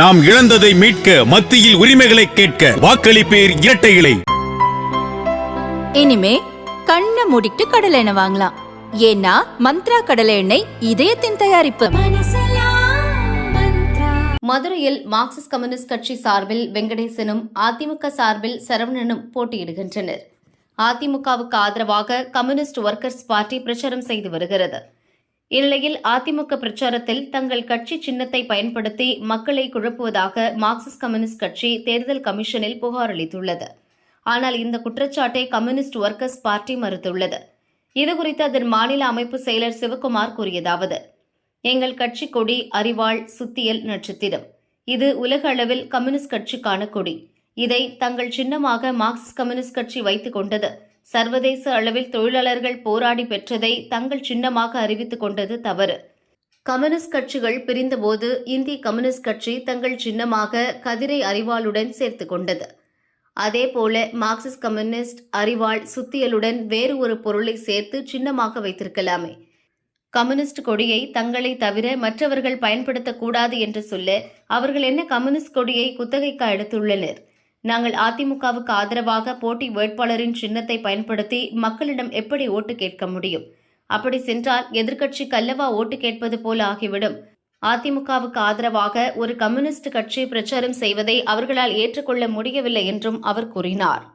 நாம் இழந்ததை மீட்க மத்தியில் உரிமைகளை கேட்க வாக்களிப்பேர் இரட்டை இலை இனிமே கண்ணை மூடிட்டு கடலை எண்ணெய் வாங்கலாம். ஏன்னா மந்த்ரா கடலை எண்ணெய் இதயத்தின் தயாரிப்பு. மதுரையில் மார்க்சிஸ்ட் கம்யூனிஸ்ட் கட்சி சார்பில் வெங்கடேசனும் அதிமுக சார்பில் சரவணனும் போட்டியிடுகின்றனர். அதிமுகவுக்கு ஆதரவாக கம்யூனிஸ்ட் ஒர்க்கர்ஸ் பார்ட்டி பிரச்சாரம் செய்து வருகிறது. இந்நிலையில் அதிமுக பிரச்சாரத்தில் தங்கள் கட்சி சின்னத்தை பயன்படுத்தி மக்களை குழப்புவதாக மார்க்சிஸ்ட் கம்யூனிஸ்ட் கட்சி தேர்தல் கமிஷனில் புகார் அளித்துள்ளது. ஆனால் இந்த குற்றச்சாட்டை கம்யூனிஸ்ட் ஒர்க்கர்ஸ் பார்ட்டி மறுத்துள்ளது. இதுகுறித்து அதன் மாநில அமைப்பு செயலர் சிவகுமார் கூறியதாவது எங்கள் கட்சி கொடி அறிவாள் சுத்தியல் நட்சத்திரம். இது உலக அளவில் கம்யூனிஸ்ட் கட்சிக்கான கொடி. இதை தங்கள் சின்னமாக மார்க்சிஸ்ட் கம்யூனிஸ்ட் கட்சி வைத்துக் கொண்டது. சர்வதேச அளவில் தொழிலாளர்கள் போராடி பெற்றதை தங்கள் சின்னமாக அறிவித்துக் கொண்டது தவறு. கம்யூனிஸ்ட் கட்சிகள் பிரிந்தபோது இந்திய கம்யூனிஸ்ட் கட்சி தங்கள் சின்னமாக கதிரை அறிவாளுடன் சேர்த்து கொண்டது. அதேபோல மார்க்சிஸ்ட் கம்யூனிஸ்ட் அறிவாள் சுத்தியலுடன் வேறு ஒரு பொருளை சேர்த்து சின்னமாக வைத்திருக்கலாமே. கம்யூனிஸ்ட் கொடியை தங்களை தவிர மற்றவர்கள் பயன்படுத்தக்கூடாது என்று சொல்ல அவர்கள் என்ன கம்யூனிஸ்ட் கொடியை குத்தகைக்கு எடுத்துள்ளனர்? நாங்கள் அதிமுகவுக்கு ஆதரவாக போட்டி வேட்பாளரின் சின்னத்தை பயன்படுத்தி மக்களிடம் எப்படி ஓட்டு கேட்க முடியும்? அப்படி சென்றால் எதிர்க்கட்சி கல்லவா ஓட்டு கேட்பது போல ஆகிவிடும். அதிமுகவுக்கு ஆதரவாக ஒரு கம்யூனிஸ்ட் கட்சி பிரச்சாரம் செய்வதை அவர்களால் ஏற்றுக்கொள்ள முடியவில்லை என்றும் அவர் கூறினார்.